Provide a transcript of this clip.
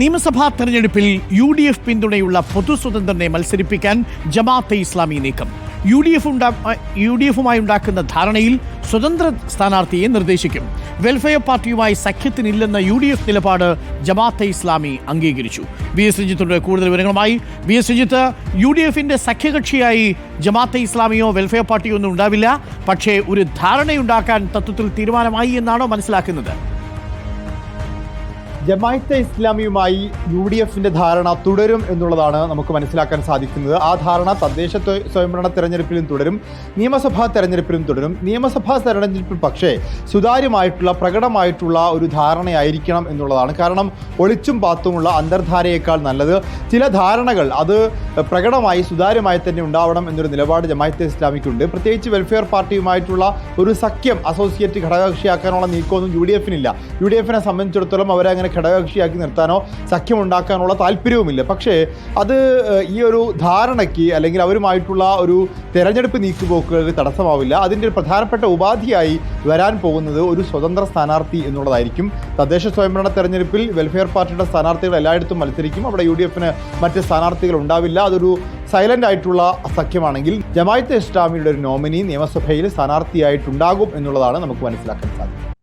നിയമസഭാ തെരഞ്ഞെടുപ്പിൽ U D F പിന്തുണയുള്ള പൊതു സ്വതന്ത്രനെ മത്സരിപ്പിക്കാൻ ജമാഅത്തെ ഇസ്ലാമി നീക്കം. യു ഡി എഫ് ഉണ്ടാ യു ഡി എഫുമായി ഉണ്ടാക്കുന്ന ധാരണയിൽ സ്വതന്ത്ര സ്ഥാനാർത്ഥിയെ നിർദ്ദേശിക്കും. വെൽഫെയർ പാർട്ടിയുമായി സഖ്യത്തിനില്ലെന്ന യു ഡി എഫ് നിലപാട് ജമാഅത്തെ ഇസ്ലാമി അംഗീകരിച്ചു. വി എസ് രഞ്ജിത്തിന്റെ കൂടുതൽ വിവരങ്ങളുമായി V S Ranjith U D എഫിന്റെ സഖ്യകക്ഷിയായി ജമാഅത്തെ ഇസ്ലാമിയോ വെൽഫെയർ പാർട്ടിയോ ഒന്നും ഉണ്ടാവില്ല. പക്ഷേ ഒരു ധാരണയുണ്ടാക്കാൻ തത്വത്തിൽ തീരുമാനമായി എന്നാണോ മനസ്സിലാക്കുന്നത്. ജമായത്തെ ഇസ്ലാമിയുമായി യു ഡി എഫിന്റെ ധാരണ തുടരും എന്നുള്ളതാണ് നമുക്ക് മനസ്സിലാക്കാൻ സാധിക്കുന്നത്. ആ ധാരണ തദ്ദേശ സ്വയംഭരണ തെരഞ്ഞെടുപ്പിലും തുടരും. നിയമസഭാ തെരഞ്ഞെടുപ്പിലും തുടരും. നിയമസഭാ തെരഞ്ഞെടുപ്പിൽ പക്ഷേ സുതാര്യമായിട്ടുള്ള പ്രകടമായിട്ടുള്ള ഒരു ധാരണയായിരിക്കണം എന്നുള്ളതാണ്. കാരണം ഒളിച്ചും പാത്തുമുള്ള അന്തർധാരയേക്കാൾ നല്ലത് ചില ധാരണകൾ അത് പ്രകടമായി സുതാര്യമായി തന്നെ ഉണ്ടാവണം എന്നൊരു നിലപാട് ജമായത്തെ ഇസ്ലാമിക്കുണ്ട്. പ്രത്യേകിച്ച് വെൽഫെയർ പാർട്ടിയുമായിട്ടുള്ള ഒരു സഖ്യം അസോസിയേറ്റ് ഘടകകക്ഷിയാക്കാനുള്ള നീക്കമൊന്നും യു ഡി എഫിനില്ല യു ഡി എഫിനെ സംബന്ധിച്ചിടത്തോളം അവരങ്ങനെ ഘടകകക്ഷിയാക്കി നിർത്താനോ സഖ്യമുണ്ടാക്കാനുള്ള താല്പര്യവുമില്ല. പക്ഷേ അത് ഈ ഒരു ധാരണയ്ക്ക് അല്ലെങ്കിൽ അവരുമായിട്ടുള്ള ഒരു തെരഞ്ഞെടുപ്പ് നീക്കുപോക്കുകൾക്ക് തടസ്സമാവില്ല. അതിന്റെ പ്രധാനപ്പെട്ട ഉപാധിയായി വരാൻ പോകുന്നത് ഒരു സ്വതന്ത്ര സ്ഥാനാർത്ഥി എന്നുള്ളതായിരിക്കും. തദ്ദേശ സ്വയംഭരണ തെരഞ്ഞെടുപ്പിൽ വെൽഫെയർ പാർട്ടിയുടെ സ്ഥാനാർത്ഥികൾ എല്ലായിടത്തും മത്സരിക്കും. അവിടെ യു ഡി എഫിന് മറ്റ് സ്ഥാനാർത്ഥികൾ ഉണ്ടാവില്ല. അതൊരു സൈലന്റ് ആയിട്ടുള്ള സഖ്യമാണെങ്കിൽ ജമായത്ത് ഇസ്ലാമിയുടെ ഒരു നോമിനി നിയമസഭയിൽ സ്ഥാനാർത്ഥിയായിട്ടുണ്ടാകും എന്നുള്ളതാണ് നമുക്ക് മനസ്സിലാക്കാൻ സാധിക്കും